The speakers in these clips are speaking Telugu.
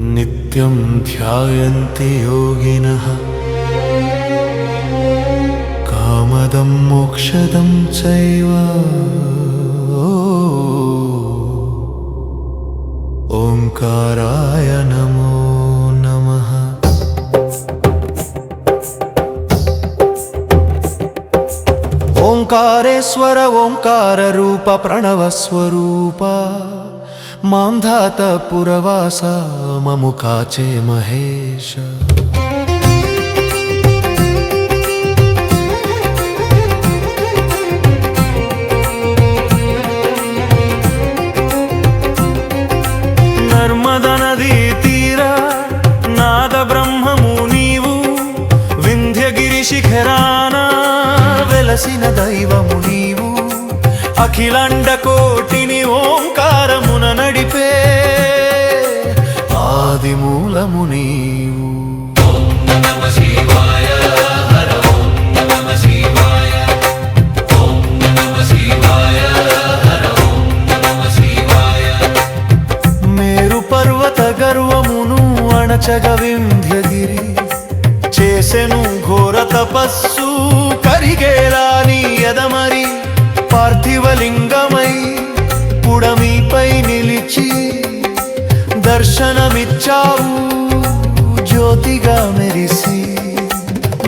నిత్యం ధ్యాయంతి యోగిన. కామదం మోక్షదం చైవ. ఓంకారాయ నమో నమః. ఓంకారేశ్వర ఓంకార రూప ప్రణవ మాంధాత పురవాస మము కాచే మహేష. నర్మద నదీ తీర నాద బ్రహ్మము నీవు వింధ్యగిరి శిఖరాన వెలసిన దైవము నీవు అఖిలండ కోట అణచగ వింధ్యగిరి చేసెను ఘోర తపస్సు కరిగేలా నీ ఎదమరి పార్థివలింగమై పుడమిపై నిలిచి దర్శనమిచ్చావు జ్యోతిగా మెరిసి.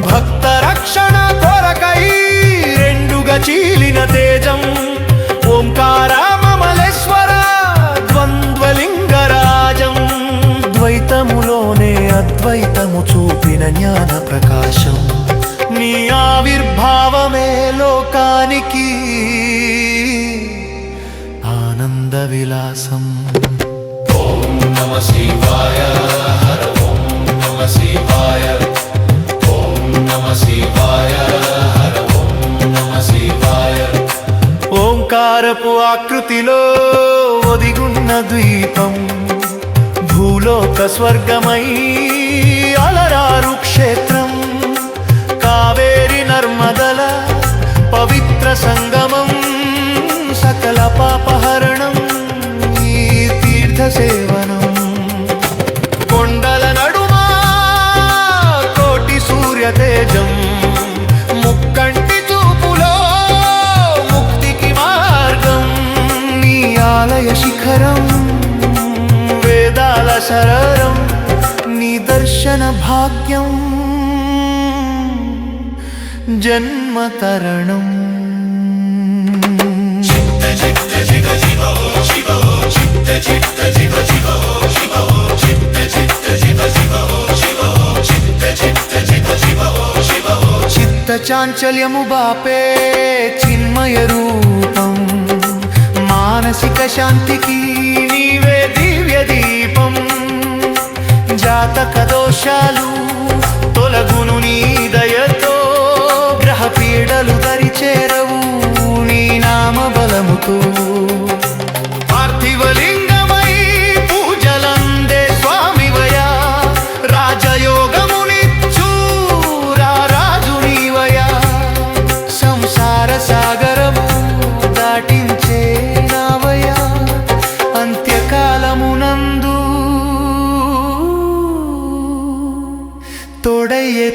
భక్త రక్షణ కొరకై రెండుగా చీలిన చూపిన జ్ఞాన ప్రకాశం. నీ ఆవిర్భావమే లోకానికి ఆనంద విలాసం. నమ శివాయ హర ఓం నమ శివాయ ఓం నమ శివాయ హర ఓం నమ శివాయ ఓంకారపు ఆకృతిలో ఒదిగున్న ద్వీపం. భూలోక స్వర్గమై అలరారు క్షేత్ర వేదాల శరరం నీ దర్శన భాగ్యం. జన్మ తరణం. చిత్త చాంచల్యము బాపే చిన్మయ రూపం. మానసిక శాంతికి నీవే జాతక దోషాలు ये